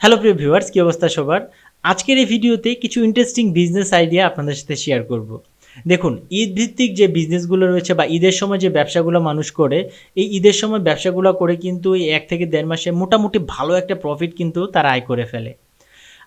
Hello প্রিয় viewers কী অবস্থা সবার? আজকের এই ভিডিওতে কিছু ইন্টারেস্টিং বিজনেস আইডিয়া আপনাদের সাথে শেয়ার করব। দেখুন ঈদ ভিত্তিক যে বিজনেসগুলো রয়েছে বা ঈদের সময় যে ব্যবসাগুলো মানুষ করে, এই ঈদের সময় ব্যবসাগুলো করে কিন্তু এই এক থেকে দেড় মাসে মোটামুটি ভালো একটা প্রফিট কিন্তু তারা আয় করে ফেলে।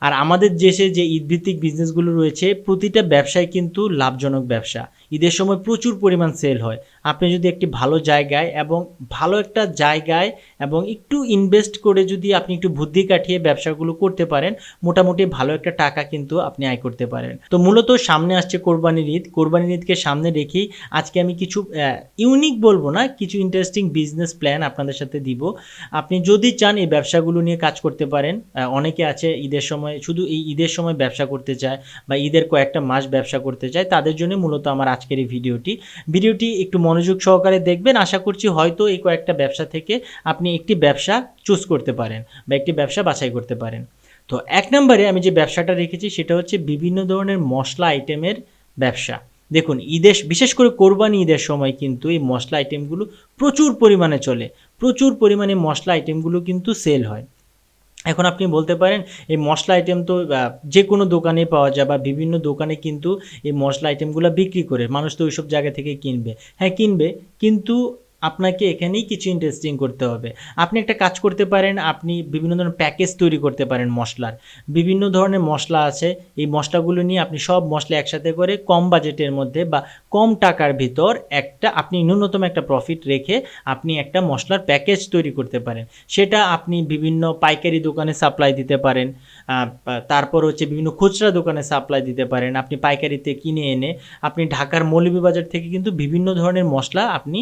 আর আমাদের দেশে যে ঈদভিত্তিক বিজনেসগুলো রয়েছে, প্রতিটা ব্যবসায় কিন্তু লাভজনক ব্যবসা। ঈদের সময় প্রচুর পরিমাণ সেল হয়। আপনি যদি একটি ভালো জায়গায় এবং ভালো একটা জায়গায় এবং একটু ইনভেস্ট করে যদি আপনি একটু বুদ্ধি কাটিয়ে ব্যবসাগুলো করতে পারেন, মোটামুটি ভালো একটা টাকা কিন্তু আপনি আয় করতে পারেন। তো মূলত সামনে আসছে কোরবানির ঈদ। কোরবানির ঈদকে সামনে রেখেই আজকে আমি কিছু ইউনিক বলব না, কিছু ইন্টারেস্টিং বিজনেস প্ল্যান আপনাদের সাথে দিব। আপনি যদি চান এই ব্যবসাগুলো নিয়ে কাজ করতে পারেন অনেকে আছে ঈদের সময়, শুধু এই ঈদের সময় ব্যবসা করতে চায় বা ঈদের কয়েকটা মাস ব্যবসা করতে চায়, তাদের জন্য মূলত আমার আজকের এই ভিডিওটি। ভিডিওটি একটু মনোযোগ সহকারে দেখবেন। আশা করছি হয়তো এই কয়েকটা ব্যবসা থেকে আপনি একটি ব্যবসা চুজ করতে পারেন বা একটি ব্যবসা বাছাই করতে পারেন। তো এক নম্বরে আমি যে ব্যবসাটা রেখেছি সেটা হচ্ছে বিভিন্ন ধরনের মশলা আইটেমের ব্যবসা। দেখুন, ঈদের বিশেষ করে কোরবানি ঈদের সময় কিন্তু এই মশলা আইটেমগুলো প্রচুর পরিমাণে চলে। প্রচুর পরিমাণে মশলা আইটেমগুলো কিন্তু সেল হয়। এখন আপনি বলতে পারেন, এই মশলা আইটেম তো যে কোনো দোকানে পাওয়া যায় বা বিভিন্ন দোকানে কিন্তু এই মশলা আইটেমগুলো বিক্রি করে, মানুষ তো ওইসব জায়গা থেকে কিনবে। হ্যাঁ কিনবে, কিন্তু আপনাকে এখানেই কিছু ইন্টারেস্টিং করতে হবে। আপনি একটা কাজ করতে পারেন, আপনি বিভিন্ন ধরনের প্যাকেজ তৈরি করতে পারেন মশলার। বিভিন্ন ধরনের মশলা আছে, এই মশলাগুলো নিয়ে আপনি সব মশলা একসাথে করে কম বাজেটের মধ্যে বা কম টাকার ভিতর একটা আপনি ন্যূনতম একটা প্রফিট রেখে আপনি একটা মশলার প্যাকেজ তৈরি করতে পারেন। সেটা আপনি বিভিন্ন পাইকারি দোকানে সাপ্লাই দিতে পারেন তারপর হচ্ছে বিভিন্ন খুচরা দোকানে সাপ্লাই দিতে পারেন। আপনি পাইকারিতে কিনে এনে আপনি ঢাকার মৌলভীবাজার থেকে কিন্তু বিভিন্ন ধরনের মশলা আপনি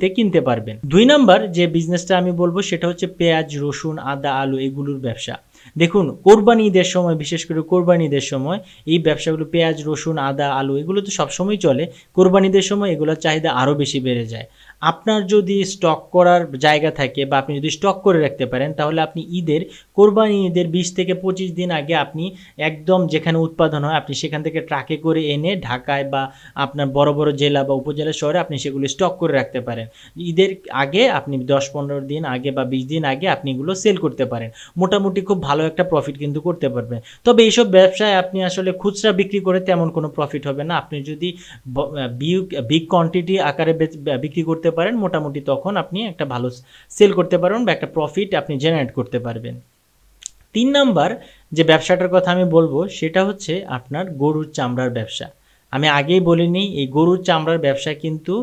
পাইকারিতে কিনতে পারবেন। দুই নাম্বার যে বিজনেসটা আমি বলব, সেটা হচ্ছে পেঁয়াজ, রসুন, আদা, আলু এগুলোর ব্যবসা। দেখুন কোরবানি ঈদের সময়, বিশেষ করে কোরবানি ঈদের সময়, এই ব্যবসাগুলো পেঁয়াজ, রসুন, আদা, আলু এগুলো তো সবসময় চলে। কোরবানি ঈদের সময় এগুলোর চাহিদা আরও বেশি বেড়ে যায়। আপনার যদি স্টক করার জায়গা থাকে বা আপনি যদি স্টক করে রাখতে পারেন, তাহলে আপনি ঈদের, কোরবানি ঈদের বিশ থেকে পঁচিশ দিন আগে আপনি একদম যেখানে উৎপাদন হয়, আপনি সেখান থেকে ট্রাকে করে এনে ঢাকায় বা আপনার বড় বড় জেলা বা উপজেলা শহরে আপনি সেগুলো স্টক করে রাখতে পারেন। ঈদের আগে আপনি দশ পনেরো দিন আগে বা বিশ দিন আগে আপনি এগুলো সেল করতে পারেন। মোটামুটি খুব ভালো একটা প্রফিট কিন্তু করতে পারবেন। তবে এইসব ব্যবসায় আপনি আসলে খুচরা বিক্রি করে তেমন কোনো প্রফিট হবে না। আপনি যদি বিগ কোয়ান্টিটি আকারে বিক্রি করতে পারেন, মোটামুটি তখন আপনি একটা ভালো সেল করতে পারবেন বা একটা প্রফিট আপনি জেনারেট করতে পারবেন। তিন নাম্বার যে ব্যবসাটার কথা আমি বলব, সেটা হচ্ছে আপনার গরুর চামড়ার ব্যবসা। আমি আগেই বলিনি, এই গরুর চামড়ার ব্যবসা কিন্তু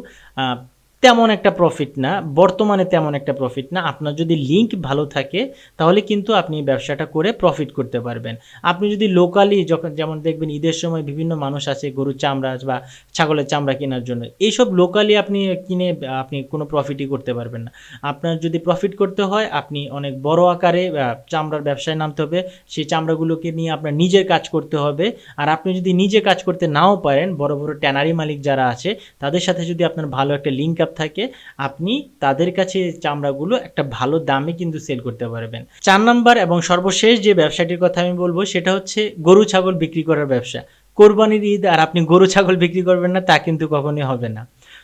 তেমন একটা প্রফিট না, বর্তমানে তেমন একটা প্রফিট না। আপনার যদি লিঙ্ক ভালো থাকে, তাহলে কিন্তু আপনি ব্যবসাটা করে প্রফিট করতে পারবেন। আপনি যদি লোকালি যখন, যেমন দেখবেন ঈদের সময় বিভিন্ন মানুষ আছে, গরুর চামড়া বা ছাগলের চামড়া কেনার জন্য, এইসব লোকালি আপনি কিনে, আপনি কোনো প্রফিটই করতে পারবেন না। আপনার যদি প্রফিট করতে হয়, আপনি অনেক বড় আকারে চামড়ার ব্যবসায় নামতে হবে। সেই চামড়াগুলোকে নিয়ে আপনার নিজের কাজ করতে হবে। আর আপনি যদি নিজে কাজ করতে নাও পারেন, বড় বড় ট্যানারি মালিক যারা আছে, তাদের সাথে যদি আপনার ভালো একটা লিঙ্ক আপ থাকে, আপনি তাদের কাছে চামড়াগুলো একটা ভালো দামে কিন্তু সেল করতে পারবেন। চার নাম্বার এবং সর্বশেষ যে ব্যবসাটির কথা আমি বলব, সেটা হচ্ছে গরু ছাগল বিক্রি করার ব্যবসা। কোরবানির ঈদ আর আপনি গরু ছাগল বিক্রি করবেন না, তা কিন্তু কখনোই হবে না।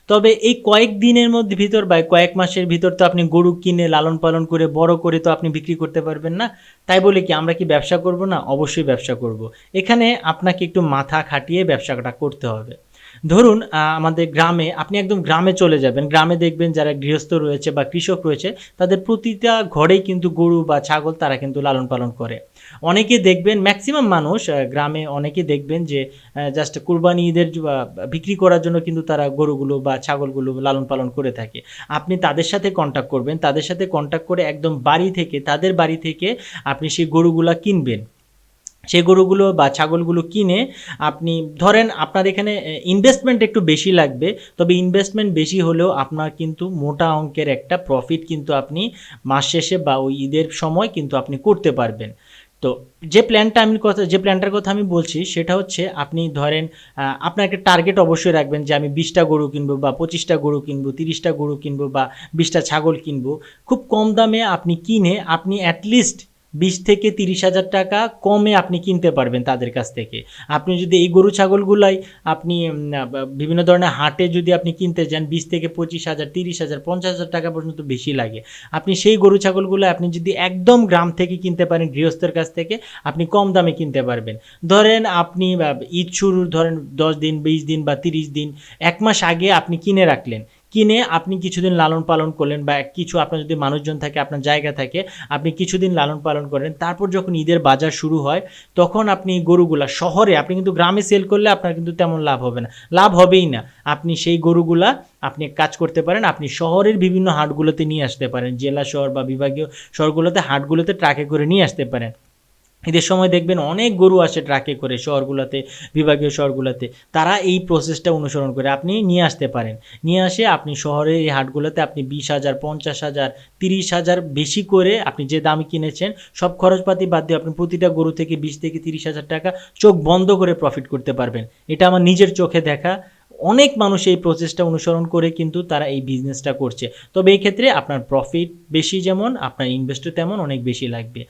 তবে এই কয়েক দিনের মধ্যে ভিতর বা কয়েক মাসের ভিতর তো আপনি গরু কিনে, লালন পালন করে, বড় করে তো আপনি বিক্রি করতে পারবেন না। তাই বলে কি, আমরা কি ব্যবসা করব না? অবশ্যই ব্যবসা করব। এখানে আপনাকে একটু মাথা খাটিয়ে ব্যবসাটা করতে হবে। ধরুন আমাদের গ্রামে, আপনি একদম গ্রামে চলে যাবেন, গ্রামে দেখবেন যারা গৃহস্থ রয়েছে বা কৃষক রয়েছে, তাদের প্রতিটা ঘরেই কিন্তু গরু বা ছাগল তারা কিন্তু লালন পালন করে। অনেকে দেখবেন ম্যাক্সিমাম মানুষ গ্রামে অনেকে দেখবেন যে জাস্ট কুরবানি ঈদের বিক্রি করার জন্য কিন্তু তারা গরুগুলো বা ছাগলগুলো লালন পালন করে থাকে। আপনি তাদের সাথে কন্ট্যাক্ট করবেন, তাদের সাথে কন্ট্যাক্ট করে একদম বাড়ি থেকে, তাদের বাড়ি থেকে আপনি সেই গরুগুলা কিনবেন। সেই গরুগুলো বা ছাগলগুলো কিনে আপনি, ধরেন আপনার এখানে ইনভেস্টমেন্ট একটু বেশি লাগবে, তবে ইনভেস্টমেন্ট বেশি হলেও আপনার কিন্তু মোটা অঙ্কের একটা প্রফিট কিন্তু আপনি মাস শেষে বা ওই ঈদের সময় কিন্তু আপনি করতে পারবেন। তো যে প্ল্যানটা আমি কথা, যে প্ল্যানটার কথা আমি বলছি, সেটা হচ্ছে আপনি ধরেন আপনার একটা টার্গেট অবশ্যই রাখবেন যে আমি বিশটা গরু কিনবো বা পঁচিশটা গরু কিনবো, তিরিশটা গরু কিনবো বা বিশটা ছাগল কিনবো। খুব কম দামে আপনি কিনে আপনি অ্যাটলিস্ট বিশ থেকে তিরিশ হাজার টাকা কমে আপনি কিনতে পারবেন তাদের কাছ থেকে। আপনি যদি এই গরু ছাগলগুলাই আপনি বিভিন্ন ধরনের হাটে যদি আপনি কিনতে যান, বিশ থেকে পঁচিশ হাজার, তিরিশ হাজার, পঞ্চাশ হাজার টাকা পর্যন্ত বেশি লাগে। আপনি সেই গরু ছাগলগুলো আপনি যদি একদম গ্রাম থেকে কিনতে পারেন, গৃহস্থের কাছ থেকে, আপনি কম দামে কিনতে পারবেন। ধরেন আপনি ঈদ শুরুর ধরেন দশ দিন, বিশ দিন বা তিরিশ দিন, এক মাস আগে আপনি কিনে রাখলেন। কিনে আপনি কিছুদিন লালন পালন করলেন বা কিছু আপনার যদি মানুষজন থাকে, আপনার জায়গা থাকে, আপনি কিছুদিন লালন পালন করেন, তারপর যখন ঈদের বাজার শুরু হয়, তখন আপনি গরুগুলা শহরে, আপনি কিন্তু গ্রামে সেল করলে আপনার কিন্তু তেমন লাভ হবে না। লাভ হবেই না। আপনি সেই গরুগুলা আপনি কাজ করতে পারেন, আপনি শহরের বিভিন্ন হাটগুলোতে নিয়ে আসতে পারেন, জেলা শহর বা বিভাগীয় শহরগুলোতে হাটগুলোতে ট্রাকে করে নিয়ে আসতে পারেন। ঈদের সময় দেখবেন অনেক গরু আসে ট্রাকে করে শহরগুলোতে, বিভাগীয় শহরগুলোতে। তারা এই প্রসেসটা অনুসরণ করে। আপনি নিয়ে আসতে পারেন। নিয়ে আসে, আপনি শহরের এই হাটগুলোতে আপনি বিশ হাজার, পঞ্চাশ হাজার, তিরিশ হাজার বেশি করে আপনি যে দামে কিনেছেন, সব খরচপাতি বাদ দিয়ে আপনি প্রতিটা গরু থেকে বিশ থেকে তিরিশ হাজার টাকা চোখ বন্ধ করে প্রফিট করতে পারবেন। এটা আমার নিজের চোখে দেখা। অনেক মানুষ এই প্রসেসটা অনুসরণ করে কিন্তু তারা এই বিজনেসটা করছে। তবে এই ক্ষেত্রে আপনার প্রফিট বেশি যেমন, আপনার ইনভেস্টও তেমন অনেক বেশি লাগবে।